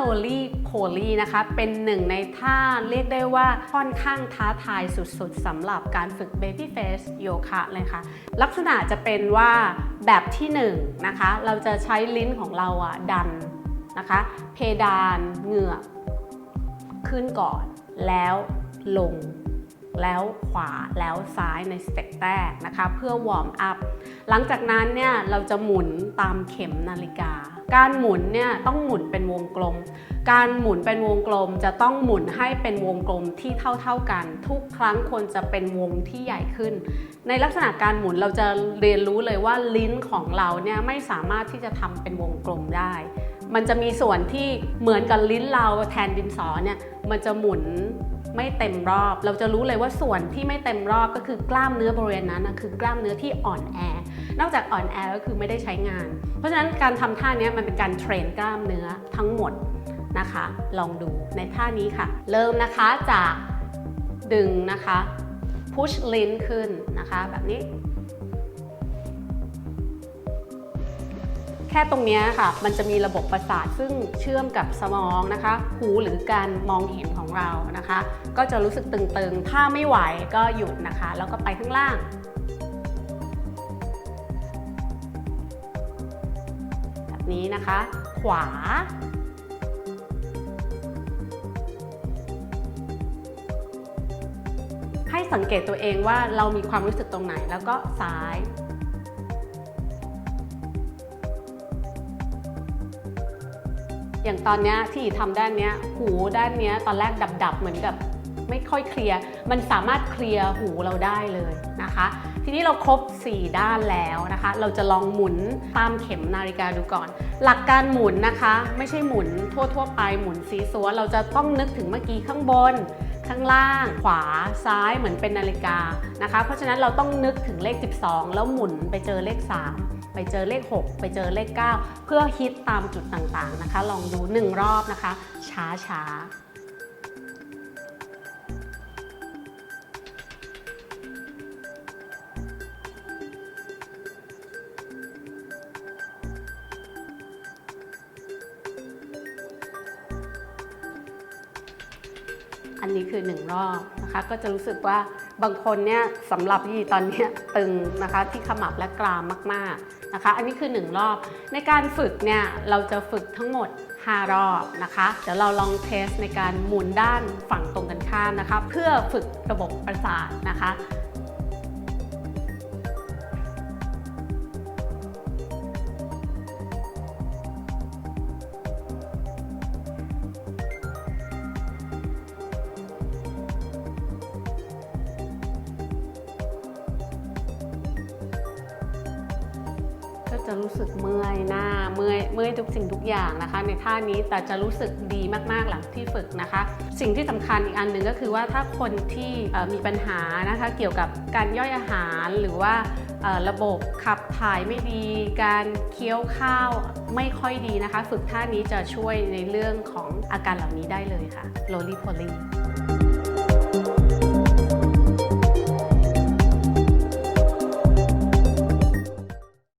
โลลี่โพลีนะคะ เป็นหนึ่งในท่าเรียกได้ว่าค่อนข้างท้าทายสุดๆสำหรับการฝึก Baby Face โยคะเลยค่ะ ลักษณะจะเป็นว่าแบบที่1นงนะคะ เราจะใช้ลิ้นของเราอะดันนะคะ เพดานเหงือกขึ้นก่อนแล้วลง แล้วขวาแล้วซ้ายในสเต็ปแรกนะคะ เพื่อวอร์มอัพ หลังจากนั้นเนี่ยเราจะหมุนตามเข็มนาฬิกา การหมุนเนี่ยต้องหมุนเป็นวงกลม การหมุนเป็นวงกลมจะต้องหมุนให้เป็นวงกลมที่เท่าๆกัน ทุกครั้งควรจะเป็นวงที่ใหญ่ขึ้น ในลักษณะการหมุนเราจะเรียนรู้เลยว่าลิ้นของเราเนี่ยไม่สามารถที่จะทำเป็นวงกลมได้ มันจะมีส่วนที่เหมือนกับลิ้นเราแทนดินสอเนี่ยมันจะหมุนไม่เต็มรอบ เราจะรู้เลยว่าส่วนที่ไม่เต็มรอบก็คือกล้ามเนื้อบริเวณนั้นนะคือกล้ามเนื้อที่อ่อนแอ นอกจากอ่อนแอก็คือไม่ได้ใช้งาน เพราะฉะนั้นการทำท่านี้มันเป็นการเทรนกล้ามเนื้อทั้งหมดนะคะ ลองดูในท่านี้ค่ะ เริ่มนะคะจากดึงนะคะพุชลิ้นขึ้นนะคะแบบนี้ แค่ตรงนี้ค่ะ มันจะมีระบบประสาทซึ่งเชื่อมกับสมองนะคะ หูหรือการมองเห็นของเรานะคะ ก็จะรู้สึกตึงๆ ถ้าไม่ไหวก็หยุดนะคะ แล้วก็ไปข้างล่างแบบนี้นะคะ ขวา ให้สังเกตตัวเองว่าเรามีความรู้สึกตรงไหนแล้วก็ซ้าย อย่างตอนนี้ที่ทำด้านนี้หูด้านนี้ตอนแรกดับๆ เหมือนกับไม่ค่อยเคลียร์ มันสามารถเคลียร์หูเราได้เลยนะคะ ทีนี้เราครบ 4 ด้านแล้วนะคะ เราจะลองหมุนตามเข็มนาฬิกาดูก่อน หลักการหมุนนะคะ ไม่ใช่หมุนทั่วๆ ไปหมุนซีซัว เราจะต้องนึกถึงเมื่อกี้ข้างบน ข้างล่าง ขวาซ้ายเหมือนเป็นนาฬิกานะคะ เพราะฉะนั้นเราต้องนึกถึงเลข 12 แล้วหมุนไปเจอเลข 3 ไปเจอเลข 6 ไปเจอเลข 9 เพื่อฮิตตามจุดต่างๆนะคะ ลองดู 1 รอบนะคะ ช้าๆอันนี้คือหนึ่งรอบนะคะ ก็จะรู้สึกว่า บางคนเนี่ยสำหรับยี่ตอนนี้ตึงนะคะที่ขมับและกรามมากๆนะคะ อันนี้คือ 1 รอบ ในการฝึกเนี่ยเราจะฝึกทั้งหมด 5 รอบนะคะเดี๋ยวเราลองเทสในการหมุนด้านฝั่งตรงกันข้ามนะคะ เพื่อฝึกระบบประสาทนะคะ จะรู้สึกเมื่อยหน้าเมื่อยเมื่อยทุกสิ่งทุกอย่างนะคะ ในท่านี้แต่จะรู้สึกดีมากๆหลังที่ฝึกนะคะ สิ่งที่สำคัญอีกอันหนึ่งก็คือว่าถ้าคนที่มีปัญหานะคะเกี่ยวกับการย่อยอาหารหรือว่าระบบขับถ่ายไม่ดี การเคี้ยวข้าวไม่ค่อยดีนะคะ ฝึกท่านี้จะช่วยในเรื่องของอาการเหล่านี้ได้เลยค่ะโลลี่โพลี